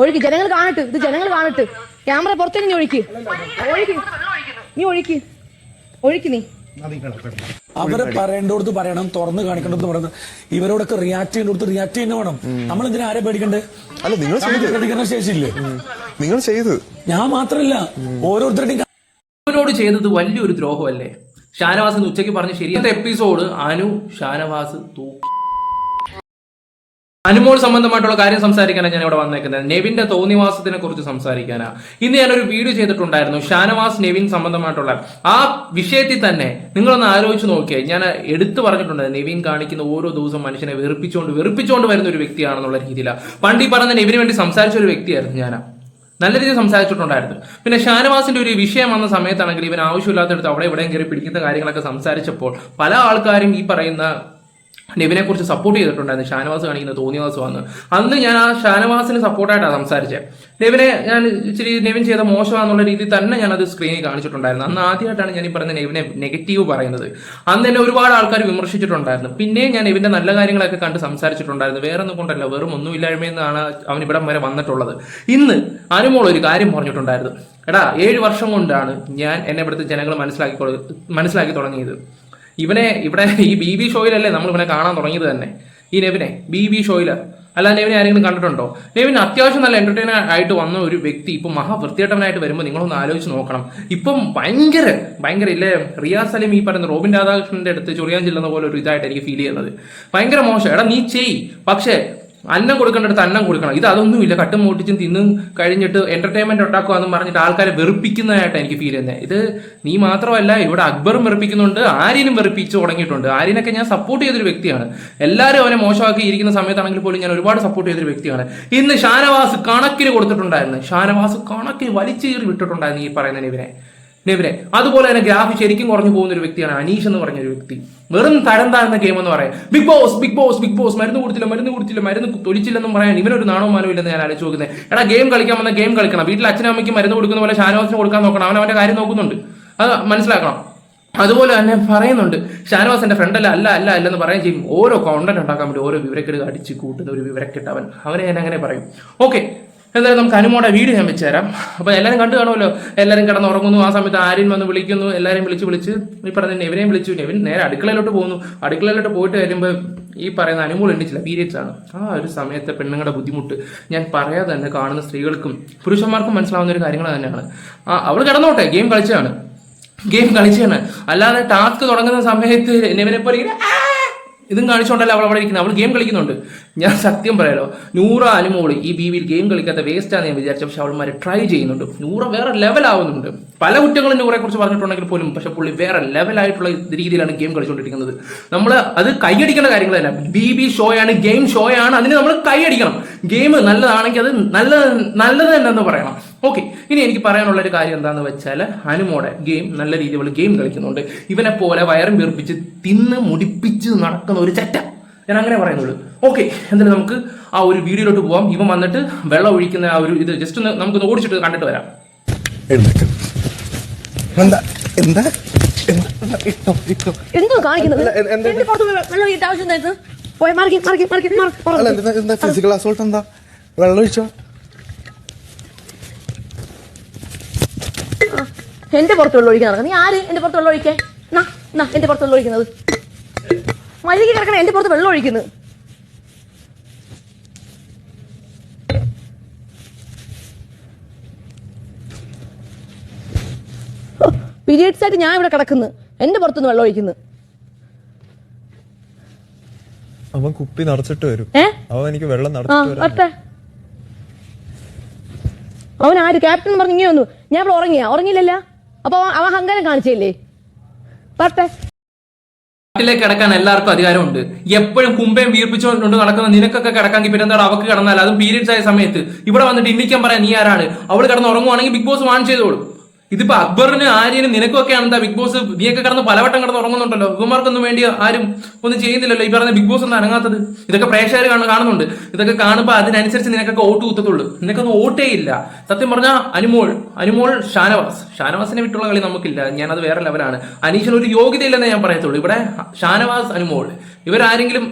ഒഴുക്കി. ജനങ്ങൾ കാണട്ട്. ഇത് ജനങ്ങൾ കാണട്ട്. ക്യാമറ പുറത്തേക്ക് നീ ഒഴുക്കി. ഒഴുക്കി. നീ ഒഴുക്കി. ഒഴുക്കി നീ. അവരെ പറയേണ്ടടുത്ത് പറയണം തുറന്ന് കാണിക്കേണ്ടത് പറയണം. ഇവരോടൊക്കെ റിയാക്ട് ചെയ്യേണ്ടടുത്ത് റിയാക്ട് ചെയ്യുന്ന വേണം. നമ്മൾ എന്തിനാ ആരെ പേടിക്കണ്ടേ? അല്ല നിങ്ങൾ പ്രതികരണ ശേഷിയില്ലേ? നിങ്ങൾ ചെയ്ത്. ഞാൻ മാത്രമല്ല ഓരോരുത്തരുടെയും അനുവിനോട് ചെയ്തത് വലിയൊരു ദ്രോഹമല്ലേ? ഷാനവാസ് ഉച്ചയ്ക്ക് പറഞ്ഞ ശരിയാത്ത എപ്പിസോഡ് അനു ഷാനവാസ് തൂക്കി അനുമോൾ സംബന്ധമായിട്ടുള്ള കാര്യം സംസാരിക്കാനാണ് ഞാൻ ഇവിടെ വന്നേക്കുന്നത്. നെവിന്റെ തോന്നിവാസത്തിനെ കുറിച്ച് സംസാരിക്കാനാ. ഇന്ന് ഞാനൊരു വീഡിയോ ചെയ്തിട്ടുണ്ടായിരുന്നു. ഷാനവാസ് നെവിൻ സംബന്ധമായിട്ടുള്ള ആ വിഷയത്തിൽ തന്നെ നിങ്ങളൊന്ന് ആലോചിച്ച് നോക്കിയാൽ ഞാൻ എടുത്തു പറഞ്ഞിട്ടുണ്ട് നെവിൻ കാണിക്കുന്ന ഓരോ ദിവസം മനുഷ്യനെ വെറുപ്പിച്ചുകൊണ്ട് വെറുപ്പിച്ചുകൊണ്ട് വരുന്ന ഒരു വ്യക്തിയാണെന്നുള്ള രീതിയിലാണ് പണ്ട് ഈ പറഞ്ഞ നെവിന് വേണ്ടി സംസാരിച്ച ഒരു വ്യക്തിയായിരുന്നു ഞാൻ നല്ല രീതിയിൽ സംസാരിച്ചിട്ടുണ്ടായിരുന്നു. പിന്നെ ഷാനവാസിന്റെ ഒരു വിഷയം വന്ന സമയത്താണെങ്കിൽ ഇവൻ ആവശ്യമില്ലാത്തടത്ത് അവിടെ എവിടെയും കയറി പിടിക്കുന്ന കാര്യങ്ങളൊക്കെ സംസാരിച്ചപ്പോൾ പല ആൾക്കാരും ഈ പറയുന്ന നെവിനെ കുറിച്ച് സപ്പോർട്ട് ചെയ്തിട്ടുണ്ടായിരുന്നു. ഷാനവാസ് കാണിക്കുന്ന തോന്നിയവാസ് വന്ന് അന്ന് ഞാൻ ആ ഷാനവാസിന് സപ്പോർട്ടായിട്ടാണ് സംസാരിച്ചത് നെവിനെ ഞാൻ ഇച്ചിരി നെവിൻ ചെയ്ത മോശമാണെന്നുള്ള രീതിയിൽ തന്നെ ഞാൻ അത് സ്ക്രീനിൽ കാണിച്ചിട്ടുണ്ടായിരുന്നു. അന്ന് ആദ്യമായിട്ടാണ് ഞാൻ ഈ പറയുന്ന നെവിനെ നെഗറ്റീവ് പറയുന്നത്. അന്ന് എന്നെ ഒരുപാട് ആൾക്കാർ വിമർശിച്ചിട്ടുണ്ടായിരുന്നു. പിന്നെയും ഞാൻ ഇവന്റെ നല്ല കാര്യങ്ങളൊക്കെ കണ്ട് സംസാരിച്ചിട്ടുണ്ടായിരുന്നു. വേറെ ഒന്നും കൊണ്ടല്ല വെറും ഒന്നുമില്ലായ്മയെന്നാണ് അവൻ ഇവിടം വരെ വന്നിട്ടുള്ളത്. ഇന്ന് അനുമോൾ ഒരു കാര്യം പറഞ്ഞിട്ടുണ്ടായിരുന്നു. എടാ ഏഴ് വർഷം കൊണ്ടാണ് ഞാൻ എന്നെ ഇവിടുത്തെ ജനങ്ങൾ മനസ്സിലാക്കി മനസ്സിലാക്കി തുടങ്ങിയത്. ഇവനെ ഇവിടെ ഈ ബി ബി ഷോയിലല്ലേ നമ്മൾ ഇവനെ കാണാൻ തുടങ്ങിയത് തന്നെ. ഈ നെവിനെ ബി ബി ഷോയിൽ അല്ല നെവിനെ ആരെങ്കിലും കണ്ടിട്ടുണ്ടോ? നെവിൻ അത്യാവശ്യം നല്ല എന്റർടൈനർ ആയിട്ട് വന്ന ഒരു വ്യക്തി ഇപ്പം മഹാവൃത്തിയേട്ടവനായിട്ട് വരുമ്പോൾ നിങ്ങളൊന്ന് ആലോചിച്ച് നോക്കണം. ഇപ്പം ഭയങ്കര ഭയങ്കര ഇല്ലേ? റിയാസ് സലീം ഈ പറയുന്ന റോബിൻ രാധാകൃഷ്ണന്റെ അടുത്ത് ചൊറിയാൻ ചെല്ലുന്ന പോലെ ഒരു ഇതായിട്ട് എനിക്ക് ഫീൽ ചെയ്യുന്നത്. ഭയങ്കര മോശം. എടാ നീ ചെയ്. പക്ഷേ അന്നം കൊടുക്കേണ്ടടുത്ത് അന്നം കൊടുക്കണം. ഇത് അതൊന്നുമില്ല. കട്ടും മൂട്ടിച്ചും തിന്നും കഴിഞ്ഞിട്ട് എന്റർടൈൻമെന്റ് ഉണ്ടാക്കുക എന്ന് പറഞ്ഞിട്ട് ആൾക്കാരെ വെറുപ്പിക്കുന്നതായിട്ട് എനിക്ക് ഫീൽ ചെയ്യുന്നത്. ഇത് നീ മാത്രമല്ല ഇവിടെ അക്ബറും വെറുപ്പിക്കുന്നുണ്ട് ആര്യനും വെറുപ്പിച്ചു തുടങ്ങിയിട്ടുണ്ട്. ആര്യനൊക്കെ ഞാൻ സപ്പോർട്ട് ചെയ്തൊരു വ്യക്തിയാണ്. എല്ലാവരും അവനെ മോശമാക്കി ഇരിക്കുന്ന സമയത്താണെങ്കിൽ പോലും ഞാൻ ഒരുപാട് സപ്പോർട്ട് ചെയ്തൊരു വ്യക്തിയാണ്. ഇന്ന് ഷാനവാസ് കണക്കിന് കൊടുത്തിട്ടുണ്ടായിരുന്നു. ഷാനവാസ് കണക്കിന് വലിച്ചേറി വിട്ടിട്ടുണ്ടായിരുന്നു ഈ പറയുന്നതിന് നെവിനെ. നെവിനെ അതുപോലെ തന്നെ ഗ്രാഫ് ശരിക്കും കുറഞ്ഞു പോകുന്ന ഒരു വ്യക്തിയാണ് അനീഷ് എന്ന് പറഞ്ഞ ഒരു വ്യക്തി. വെറും തരം താഴ്ന്ന ഗെയിം എന്ന് പറയാം. Bigg Boss Bigg Boss Bigg Boss മരുന്ന് കൊടുത്തില്ല മരുന്ന് കൊടുത്തില്ല മരുന്ന് തൊലിച്ചില്ലെന്നും പറയാൻ ഇവനൊരു നാണോ മാനോ ഇല്ലെന്ന് ഞാൻ ആലോചിച്ച് നോക്കുന്നത് എടാ ഗെയിം കളിക്കാൻ വന്ന ഗെയിം കളിക്കണം. വീട്ടിൽ അച്ഛനും അമ്മയ്ക്ക് മരുന്ന് കൊടുക്കുന്ന പോലെ ഷാനവാസിന് കൊടുക്കാൻ നോക്കണം. അവൻ അവന്റെ കാര്യം നോക്കുന്നുണ്ട്. അത് മനസ്സിലാക്കണം. അതുപോലെ തന്നെ പറയുന്നുണ്ട് ഷാനവാസ് എന്റെ ഫ്രണ്ട് അല്ല അല്ല അല്ല അല്ലെന്ന് പറയാൻ ചെയ്യും. ഓരോ കോണ്ടന്റ് ഉണ്ടാക്കാൻ വേണ്ടി ഓരോ വിവരക്കെട് അടിച്ച് കൂട്ടുന്ന ഒരു വിവരക്കെട്ട് അവൻ അവനെ ഞാൻ അങ്ങനെ പറയും. ഓക്കെ എന്തായാലും നമുക്ക് അനുമോടെ വീഡിയോ ഞാൻ വെച്ചുതരാം. അപ്പൊ എല്ലാവരും കണ്ടു കാണുമല്ലോ? എല്ലാവരും കിടന്ന് ഉറങ്ങുന്നു ആ സമയത്ത് ആരെയും വന്ന് വിളിക്കുന്നു. എല്ലാവരെയും വിളിച്ച് വിളിച്ച് ഈ പറഞ്ഞ നെവിനെയും വിളിച്ചു. നെവിൻ നേരെ അടുക്കളയിലോട്ട് പോകുന്നു. അടുക്കളയിലോട്ട് പോയിട്ട് വരുമ്പോൾ ഈ പറയുന്ന അനുമോൾ എണ്ണിച്ചില്ല പീരിയഡ്സ് ആണ്. ആ ഒരു സമയത്തെ പെണ്ണുങ്ങളുടെ ബുദ്ധിമുട്ട് ഞാൻ പറയാതെ തന്നെ കാണുന്ന സ്ത്രീകൾക്കും പുരുഷന്മാർക്കും മനസ്സിലാവുന്ന ഒരു കാര്യങ്ങൾ തന്നെയാണ്. ആ അവൾ കിടന്നോട്ടെ. ഗെയിം കളിച്ചാണ് ഗെയിം കളിച്ചാണ് അല്ലാതെ ടാസ്ക് തുടങ്ങുന്ന സമയത്ത് നെവിനെ പോലെ ഇങ്ങനെ ഇതും കാണിച്ചുകൊണ്ടല്ല അവൾ അവിടെ ഇരിക്കുന്നത്? അവൾ ഗെയിം കളിക്കുന്നുണ്ട്. ഞാൻ സത്യം പറയാലോ നൂറ അനുമോൾ ഈ ബിവിയിൽ ഗെയിം കളിക്കാത്ത വേസ്റ്റ് ആണ് ഞാൻ വിചാരിച്ച. പക്ഷെ അവൾമാരെ ട്രൈ ചെയ്യുന്നുണ്ട്. നൂറ വേറെ ലെവലാവുന്നുണ്ട് പല കുറ്റങ്ങളും നൂറെ കുറിച്ച് പറഞ്ഞിട്ടുണ്ടെങ്കിൽ പോലും പക്ഷെ പുള്ളി വേറെ ലെവലായിട്ടുള്ള രീതിയിലാണ് ഗെയിം കളിച്ചുകൊണ്ടിരിക്കുന്നത് നമ്മൾ അത് കൈയടിക്കേണ്ട കാര്യങ്ങൾ തന്നെ. ബി ബി ഷോയാണ് ഗെയിം ഷോയാണ് അതിന് നമ്മൾ കൈയടിക്കണം ഗെയിം നല്ലതാണെങ്കിൽ അത് നല്ല നല്ലത് തന്നെ എന്ന് പറയണം. ഓക്കെ ഇനി എനിക്ക് പറയാനുള്ള ഒരു കാര്യം എന്താണെന്ന് വെച്ചാൽ അനുമോടെ ഗെയിം നല്ല രീതിയിൽ ഗെയിം കളിക്കുന്നുണ്ട്. ഇവനെ പോലെ വയറും വീർപ്പിച്ച് തിന്ന് മുടിപ്പിച്ച് നടക്കുന്ന ഒരു ചെറ്റ. ഞാൻ അങ്ങനെ പറയുന്നുള്ളൂ. ഓക്കെ എന്തായാലും നമുക്ക് ആ ഒരു വീഡിയോയിലോട്ട് പോവാം. ഇവൻ വന്നിട്ട് വെള്ളം ഒഴിക്കുന്ന ആ ഒരു ഇത് ജസ്റ്റ് ഒന്ന് നമുക്കൊന്ന് ഓടിച്ചിട്ട് കണ്ടിട്ട് വരാം. എന്താ? എന്താ എന്താ? കാണിക്കുന്നത് ഫിസിക്കൽ അസോൾട്ട് എന്താ? വെള്ളം ഒഴിച്ചോ? എന്റെ പുറത്ത് വെള്ളം ഒഴിക്കാൻ നടക്കുന്നത് നീ ആര് എന്റെ പുറത്ത് വെള്ളം ഒഴിക്കാൻ നാ നാ എന്റെ പുറത്ത് വെള്ളം ഒഴിക്കുന്നത്. മഴയ്ക്ക് കിടക്കണം എന്റെ പുറത്ത് വെള്ളം ഒഴിക്കുന്നത് പീരിയഡ്സ് ആയിട്ട് ഞാൻ ഇവിടെ കിടക്കുന്നു. എന്റെ പുറത്തുനിന്ന് വെള്ളം ഒഴിക്കുന്നു. അവൻ കുപ്പി നടച്ചിട്ട് വരും. അവൻ എനിക്ക് വെള്ളം അവൻ ആര്? ക്യാപ്റ്റൻ പറഞ്ഞു ഇങ്ങനെ വന്നു. ഞാൻ ഇവിടെ ഉറങ്ങിയാ. ഉറങ്ങിയില്ലല്ല? അപ്പൊ അവൻ- അഹങ്കാരം കാണിച്ചില്ലേ? പറട്ടെ. നാട്ടിലേക്ക് കിടക്കാൻ എല്ലാവർക്കും അധികാരമുണ്ട്. എപ്പോഴും കുമ്പയും വീർപ്പിച്ചുകൊണ്ട് നടക്കുന്ന നിനക്കൊക്കെ കിടക്കാൻ പിന്നെ എന്താണ് അവക്ക് കിടന്നാൽ? അതും പീരീഡ്സ് ആയ സമയത്ത്. ഇവിടെ വന്നിട്ട് ഇന്നിക്കാൻ പറയാൻ നീ ആരാണ്? അവൾ കിടന്ന് ഉറങ്ങുവാണെങ്കിൽ ബിഗ് ബോസ് വാൺ ചെയ്തോളും. ഇതിപ്പോ അക്ബറിന് ആര്യനും നിനക്കൊക്കെയാണ് എന്താ ബിഗ് ബോസ് നീയൊക്കെ കടന്ന് പലവട്ടം കടന്ന് ഉറങ്ങുന്നുണ്ടല്ലോ? ഇവന്മാർക്കൊന്നും വേണ്ടി ആരും ഒന്നും ചെയ്യുന്നില്ലല്ലോ ഈ പറഞ്ഞ ബിഗ് ബോസ് ഒന്നും അനങ്ങാത്തത്. ഇതൊക്കെ പ്രേക്ഷകർ കാണുന്നുണ്ട്. ഇതൊക്കെ കാണുമ്പോൾ അതിനനുസരിച്ച് നിനക്കൊക്കെ വോട്ട് കുത്തത്തുള്ളൂ. നിനക്കൊന്നും വോട്ടേ ഇല്ല. സത്യം പറഞ്ഞാൽ അനുമോൾ അനുമോൾ ഷാനവാസ്. ഷാനവാസിനെ വിട്ടുള്ള കളി നമുക്കില്ല. ഞാനത് വേറെ ലെവലാണ്. അനീഷിന് ഒരു യോഗ്യതയില്ലെന്നേ ഞാൻ പറയത്തുള്ളൂ. ഇവിടെ ഷാനവാസ് അനുമോൾ. ഇവരാരെങ്കിലും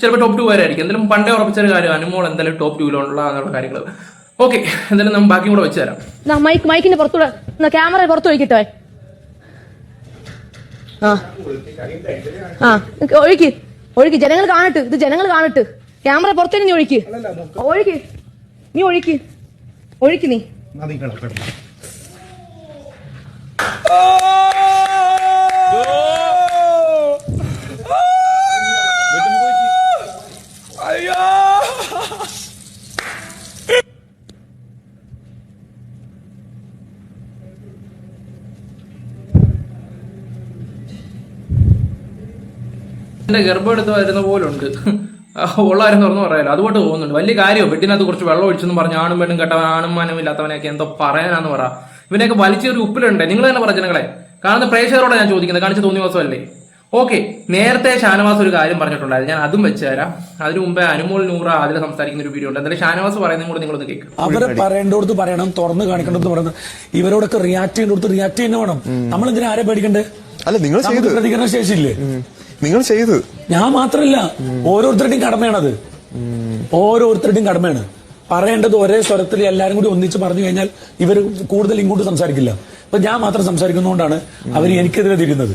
ചിലപ്പോൾ ടോപ്പ് ടു വരായിരിക്കും എന്തായാലും പണ്ടേ ഉറപ്പിച്ചൊരു കാര്യം അനുമോൾ എന്തായാലും ടോപ്പ് ടൂവിലുള്ള കാര്യങ്ങൾ ഓക്കെ എന്തായാലും നമ്മൾ ബാക്കി കൂടെ വെച്ച് തരാം. മൈക്ക് മൈക്കിന്റെ പുറത്തൂടെ. ക്യാമറ പുറത്തു ഒഴിക്കട്ടെ. ആ. ആ. ഒഴുക്കി ഒഴുക്ക്. ഒഴുക്ക് ജനങ്ങൾ കാണട്ട് ഇത് ജനങ്ങൾ കാണട്ട്. ക്യാമറ പുറത്തേക്ക് നീ ഒഴുക്കി. ഒഴുക്കി. നീ ഒഴുക്കി. ഒഴുക്കി നീ. എന്റെ ഗർഭം എടുത്ത് വരുന്ന പോലുണ്ട്. ഉള്ളവരെന്ന് പറഞ്ഞു പറയാലോ. അതുകൊണ്ട് തോന്നുന്നുണ്ട് വലിയ കാര്യമോ വെട്ടിനകത്ത് കുറച്ച് വെള്ളം ഒഴിച്ചെന്ന് പറഞ്ഞ് ആണും പെണ്ണും കെട്ടവൻ ആണും മാനും ഇല്ലാത്തവനെയൊക്കെ എന്തോ പറയാനാന്ന് പറ. ഇവനെയൊക്കെ വലിച്ചൊരു ഉപ്പിലുണ്ട്. നിങ്ങൾ തന്നെ പറ ജനങ്ങളെ. കാണുന്ന പ്രേക്ഷകരോടെ ഞാൻ ചോദിക്കുന്നത്. കാണിച്ച തോന്നിയ ദിവസമല്ലേ? ഓക്കെ. നേരത്തെ ഷാനവാസ് ഒരു കാര്യം പറഞ്ഞിട്ടുണ്ടായിരുന്നു. ഞാൻ അതും വെച്ച് തരാം. അതിനു മുമ്പേ അനുമോൾ നൂറ അതിൽ സംസാരിക്കുന്ന ഒരു വീഡിയോ ഉണ്ട്. എന്തായാലും ഷാനവാസ് പറയുന്നതും കൂടെ നിങ്ങളൊന്ന് കേൾക്കും അവരെ പറയേണ്ടടുത്ത് പറയണം തുറന്ന് കാണിക്കേണ്ടത് പറയണം. ഇവരോടൊക്കെ റിയാക്ട് ചെയ്യേണ്ടടുത്ത് റിയാക്ട് ചെയ്യുന്ന വേണം. നമ്മൾ ഇതിനെ ആരെ പേടിക്കണ്ടേ? അല്ല നിങ്ങൾ പ്രതികരണ ശേഷിയില്ലേ നിങ്ങൾ ചെയ്തു. ഞാൻ മാത്രമല്ല ഓരോരുത്തരുടെയും കടമയാണത്. ഓരോരുത്തരുടെയും കടമയാണ്. പറയേണ്ടത് ഒരേ സ്വരത്തിൽ എല്ലാരും കൂടി ഒന്നിച്ച് പറഞ്ഞു കഴിഞ്ഞാൽ ഇവർ കൂടുതൽ ഇങ്ങോട്ട് സംസാരിക്കില്ല. അപ്പൊ ഞാൻ മാത്രം സംസാരിക്കുന്നതുകൊണ്ടാണ് അവർ എനിക്കെതിരെ തിരിയുന്നത്.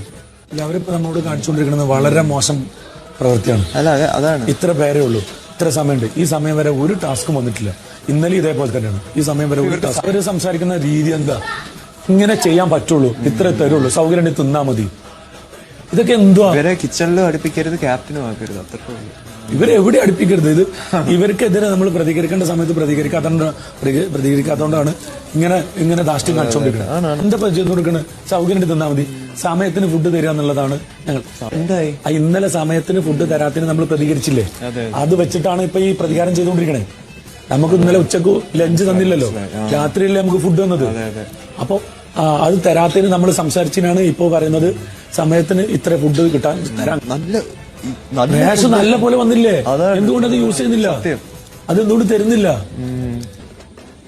അല്ല അവരിപ്പോ നമ്മളോട് കാണിച്ചുകൊണ്ടിരിക്കുന്നത് വളരെ മോശം പ്രവൃത്തിയാണ്. അല്ല അതാണ്. ഇത്ര പേരേ ഉള്ളൂ. ഇത്ര സമയമുണ്ട്. ഈ സമയം വരെ ഒരു ടാസ്കും വന്നിട്ടില്ല. ഇന്നലെ ഇതേപോലെ തന്നെയാണ്. ഈ സമയം വരെ ഒരു ടാസ്ക്. അവർ സംസാരിക്കുന്ന രീതി എന്താ? ഇങ്ങനെ ചെയ്യാൻ പറ്റുള്ളൂ. ഇത്ര തരുള്ളൂ. സൗകര്യം തിന്നാ മതി. ഇതൊക്കെ എന്തുവാ? ഇവരെ കിച്ചണിലും അടുപ്പിക്കരുത് ക്യാപ്റ്റനും ആക്കരുത്. അത്രേ ഉള്ളൂ. ഇവരെ എവിടെ അടുപ്പിക്കരുത്? ഇത് ഇവർക്കെതിരെ നമ്മൾ പ്രതികരിക്കേണ്ട സമയത്ത് പ്രതികരിക്കാത്തോണ്ട് പ്രതി- പ്രതികരിക്കാത്തോണ്ടാണ് ഇങ്ങനെ ഇങ്ങനെ ധാഷ്ട്യം കാണിച്ചുകൊണ്ടിരിക്കുന്നത് എന്താ പരിചയം കൊടുക്കണേ? സൗകര്യം തന്നാൽ തന്നാ മതി. സമയത്തിന് ഫുഡ് തരിക എന്നുള്ളതാണ് ഞങ്ങൾ. എന്തായി? ഇന്നലെ സമയത്തിന് ഫുഡ് തരാത്തിന് നമ്മൾ പ്രതികരിച്ചില്ലേ? അത് വെച്ചിട്ടാണ് ഇപ്പൊ ഈ പ്രതികാരം ചെയ്തുകൊണ്ടിരിക്കണേ. നമുക്ക് ഇന്നലെ ഉച്ചയ്ക്ക് ലഞ്ച് തന്നില്ലല്ലോ. രാത്രിയല്ലേ നമുക്ക് ഫുഡ് തന്നത്. അപ്പൊ അത് തരാത്തതിന് നമ്മൾ സംസാരിച്ചതിനാണ് ഇപ്പോ പറയുന്നത്. സമയത്തിന് ഇത്ര ഫുഡ് കിട്ടാൻ തരാൻ. നല്ല റേഷൻ നല്ല പോലെ വന്നില്ലേ. എന്തുകൊണ്ട് അത് യൂസ് ചെയ്യുന്നില്ല. അത് എന്തുകൊണ്ട് തരുന്നില്ല?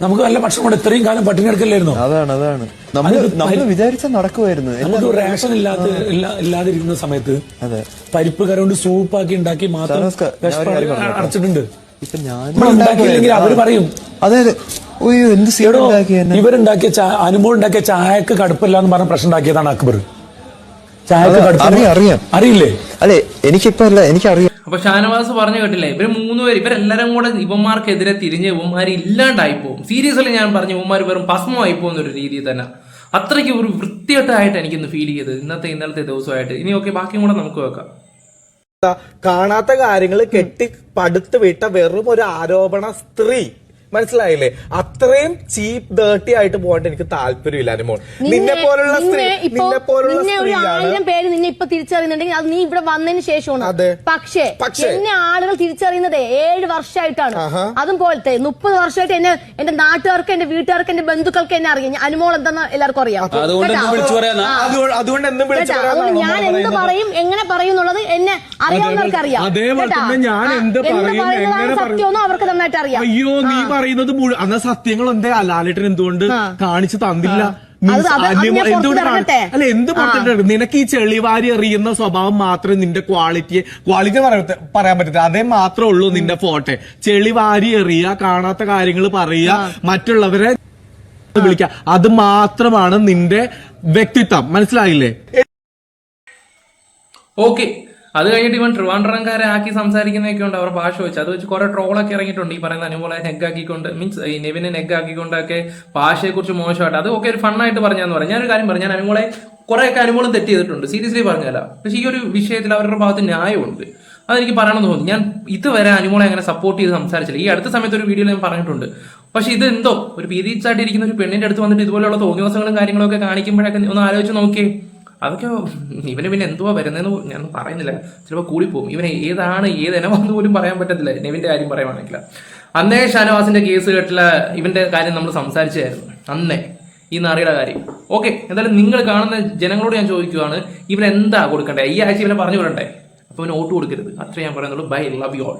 നമുക്ക് നല്ല ഭക്ഷണം കൊണ്ട് ഇത്രയും കാലം പട്ടിണി എടുക്കല്ലായിരുന്നു അതാണ് അതാണ്. നമ്മൾ വിചാരിച്ച നടക്കുമായിരുന്നു നമുക്ക് റേഷൻ ഇല്ലാത്ത ഇല്ല- ഇല്ലാതിരിക്കുന്ന സമയത്ത് പരിപ്പ് കറി കൊണ്ട് സൂപ്പാക്കി ഉണ്ടാക്കി മാത്രം? അടച്ചിട്ടുണ്ട്. ഇപ്പൊ ഞാൻ ഉണ്ടാക്കിയില്ലെങ്കിൽ അവർ പറയും. അതെ. ഇവരുണ്ടാക്കിയ അനുമോൾ ഉണ്ടാക്കിയ ചായക്ക് കടുപ്പില്ല എന്ന് പറഞ്ഞ പ്രശ്നം ഉണ്ടാക്കിയതാണ് അക്ബർ. ചായക്ക് അറിയാം. അറിയില്ലേ? എനിക്കറിയാം. അപ്പൊ ഷാനവാസ് പറഞ്ഞു കേട്ടില്ലേ ഇവർ മൂന്നുപേര് ഇവരെല്ലാരും കൂടെ ഇവന്മാർക്കെതിരെ തിരിഞ്ഞ് ഇവന്മാർ ഇല്ലാണ്ടായി പോകും. സീരിയസ്ലി ഞാൻ പറഞ്ഞു ഇവന്മാർ വെറും ഭസ്മമായി പോകുന്ന ഒരു രീതിയിൽ തന്നെ. അത്രയ്ക്ക് ഒരു വൃത്തികെട്ടായിട്ട് എനിക്കൊന്ന് ഫീൽ ചെയ്തത് ഇന്നത്തെ ഇന്നലത്തെ ദിവസമായിട്ട്. ഇനി ഓക്കെ ബാക്കിയും കൂടെ നമുക്ക് വെക്കാം. കാണാത്ത കാര്യങ്ങൾ കെട്ടി പടുത്തു വിട്ട വെറും ഒരു ആരോപണ സ്ത്രീ. മനസ്സിലായില്ലേ? അത്രയും ചീപ്പ് ഡേർട്ടി ആയിട്ട് പോകേണ്ട എനിക്ക് താല്പര്യമില്ല അനുമോൾ നിന്നെ പോലുള്ള സ്ത്രീ നിന്നെ പോലുള്ള സ്ത്രീയാണ് പേര് നിന്നെ ഇപ്പൊ തിരിച്ചറിയുന്നുണ്ടെങ്കിൽ അത് നീ ഇവിടെ വന്നതിന് ശേഷമാണ്. പക്ഷേ. എന്നെ ആളുകൾ തിരിച്ചറിയുന്നത് ഏഴ് വർഷമായിട്ടാണ്. അതും പോലത്തെ മുപ്പത് വർഷമായിട്ട് എന്നെ എന്റെ നാട്ടുകാർക്ക് എന്റെ വീട്ടുകാർക്ക് എന്റെ ബന്ധുക്കൾക്ക് എന്നെ അറിയാം. ഞാൻ അനുമോൾ എന്താന്ന് എല്ലാവർക്കും അറിയാം. അതുകൊണ്ട് ഞാൻ എന്ത് പറയും എങ്ങനെ പറയും എന്നുള്ളത് എന്നെ അറിയാവുന്നവർക്ക് അറിയാം അതേപോലെ തന്നെ ഞാൻ എന്ത് പറയും, പറയുന്നതാണ്. സത്യമെന്നും അവർക്ക് നന്നായിട്ട് അറിയാം അയ്യോ നീ. പറയുന്നത് മുഴുവൻ അന്ന സത്യങ്ങൾ എന്തേ ലാലേട്ടൻ എന്തുകൊണ്ട് കാണിച്ചു തന്നില്ല? അല്ല എന്ത് പറഞ്ഞിട്ടുണ്ട് നിനക്ക് ഈ ചെളിവാരി അറിയുന്ന സ്വഭാവം മാത്രമേ നിന്റെ ക്വാളിറ്റിയെ ക്വാളിറ്റി പറയാൻ പറ്റത്തില്ല. അതേ മാത്രമേ ഉള്ളൂ നിന്റെ ഫോട്ടെ. ചെളിവാരി എറിയ കാണാത്ത കാര്യങ്ങൾ പറയുക മറ്റുള്ളവരെ വിളിക്കുക. അത് മാത്രമാണ് നിന്റെ വ്യക്തിത്വം. മനസ്സിലായില്ലേ? ഓക്കെ അത് കഴിഞ്ഞിട്ട് ഇവൻ ട്രിവാൻഡ്രംകാരെ ആക്കി സംസാരിക്കുന്നതൊക്കെ ഉണ്ട് അവരുടെ ഭാഷ വെച്ച്. അത് വെച്ച് കുറെ ട്രോളൊക്കെ ഇറങ്ങിയിട്ടുണ്ട് ഈ പറയുന്ന അനുമോളെ നെഗാക്കിക്കൊണ്ട് മീൻസ് ഈ നെവിനെ നെഗാക്കിക്കൊണ്ടൊക്കെ ഭാഷയെക്കുറിച്ച് മോശമായിട്ട്. അത് ഒക്കെ ഒരു ഫണ്ണായിട്ട് പറഞ്ഞാന്ന് പറയാം. ഞാനൊരു കാര്യം പറഞ്ഞു ഞാൻ അനുമോളെ കുറെയൊക്കെ അനുമോളം തെറ്റ് ചെയ്തിട്ടുണ്ട്. സീരിയസ്ലി പറഞ്ഞല്ല പക്ഷേ ഈ ഒരു വിഷയത്തിൽ അവരുടെ ഭാഗത്ത് ന്യായമുണ്ട്. അതെനിക്ക് പറയണമെന്ന് തോന്നി ഞാൻ ഇതുവരെ അനുമോളെ അങ്ങനെ സപ്പോർട്ട് ചെയ്ത് സംസാരിച്ചില്ല. ഈ അടുത്ത സമയത്ത് ഒരു വീഡിയോയിൽ ഞാൻ പറഞ്ഞിട്ടുണ്ട്. പക്ഷെ ഇത് എന്തോ ഒരു പീരീഡ്സ് ഒരു പെണ്ണിന്റെ അടുത്ത് വന്നിട്ട് ഇതുപോലെയുള്ള തോന്നിവാസങ്ങളും കാര്യങ്ങളൊക്കെ കാണിക്കുമ്പോഴൊക്കെ ഒന്ന് ആലോചിച്ച് നോക്കിയേ. അതൊക്കെ ഇവന് പിന്നെ എന്തുവാ വരുന്നതെന്ന് ഞാൻ പറയുന്നില്ല. ചിലപ്പോൾ കൂടിപ്പോകും ഇവന് ഏതാണ് ഏത് ഇനമാണെന്ന് പോലും പറയാൻ പറ്റത്തില്ല. നെവിന്റെ കാര്യം പറയുവാണെങ്കിൽ അന്നേ ഷാനവാസിന്റെ കേസ് കേട്ടില്ല. ഇവന്റെ കാര്യം നമ്മൾ സംസാരിച്ചായിരുന്നു അന്നേ. ഈ നാറിയുടെ കാര്യം. ഓക്കെ എന്തായാലും നിങ്ങൾ കാണുന്ന ജനങ്ങളോട് ഞാൻ ചോദിക്കുവാണ് ഇവൻ എന്താ കൊടുക്കണ്ടേ? ഈ ആഴ്ച ഇവനെ പറഞ്ഞു വിടണ്ടേ? അപ്പൊ ഇവന് വോട്ട് കൊടുക്കരുത്. അത്രേ ഞാൻ പറയുന്നുള്ളൂ. Bye love you all